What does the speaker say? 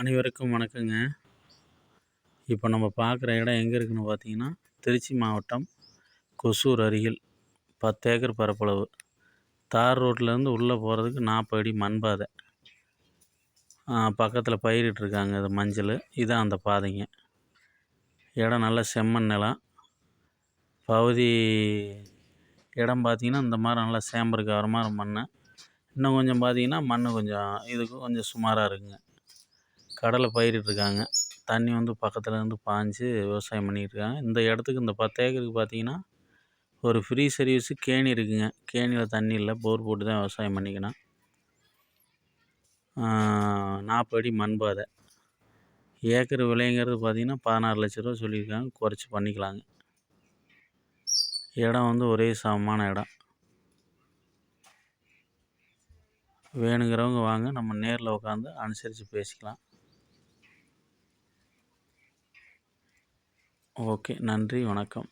அனைவருக்கும் வணக்கங்க. இப்போ நம்ம பார்க்குற இடம் எங்கே இருக்குன்னு பார்த்தீங்கன்னா திருச்சி மாவட்டம் கொசூர் அருகில் பத்து ஏக்கர் பரப்பளவு. தார் ரோட்லேருந்து உள்ளே போகிறதுக்கு நாற்பது அடி மண் பாதை. பக்கத்தில் பயிரிட்டுருக்காங்க அது மஞ்சள். இதான் அந்த பாதைங்க. இடம் நல்ல செம்மண் நிலம். பகுதி இடம் பார்த்தீங்கன்னா இந்த மாதிரி நல்லா சேம்பருக்கு வர மாதிரி மண் இன்னும் கொஞ்சம் பார்த்தீங்கன்னா மண் கொஞ்சம் இதுக்கு கொஞ்சம் சுமாராக இருக்குங்க. கடலை பயிரிட்டுருக்காங்க. தண்ணி வந்து பக்கத்தில் இருந்து பாய்ஞ்சு விவசாயம் பண்ணிகிட்ருக்காங்க இந்த இடத்துக்கு இந்த பத்து ஏக்கருக்கு பார்த்தீங்கன்னா ஒரு ஃப்ரீ சர்வீஸு கேணி இருக்குங்க. கேணியில் தண்ணி இல்லை போர் போட்டு தான் விவசாயம் பண்ணிக்கணும். நாற்பது அடி மண் பாதை. ஏக்கர் விலைங்கிறது பார்த்தீங்கன்னா பதினாறு லட்ச ரூபா சொல்லியிருக்காங்க. குறைச்சி பண்ணிக்கலாங்க. இடம் வந்து ஒரே சமமான இடம். வேணுங்கிறவங்க வாங்க. நம்ம நேரில் உட்காந்து அனுசரித்து பேசிக்கலாம். ஓகே நன்றி வணக்கம்.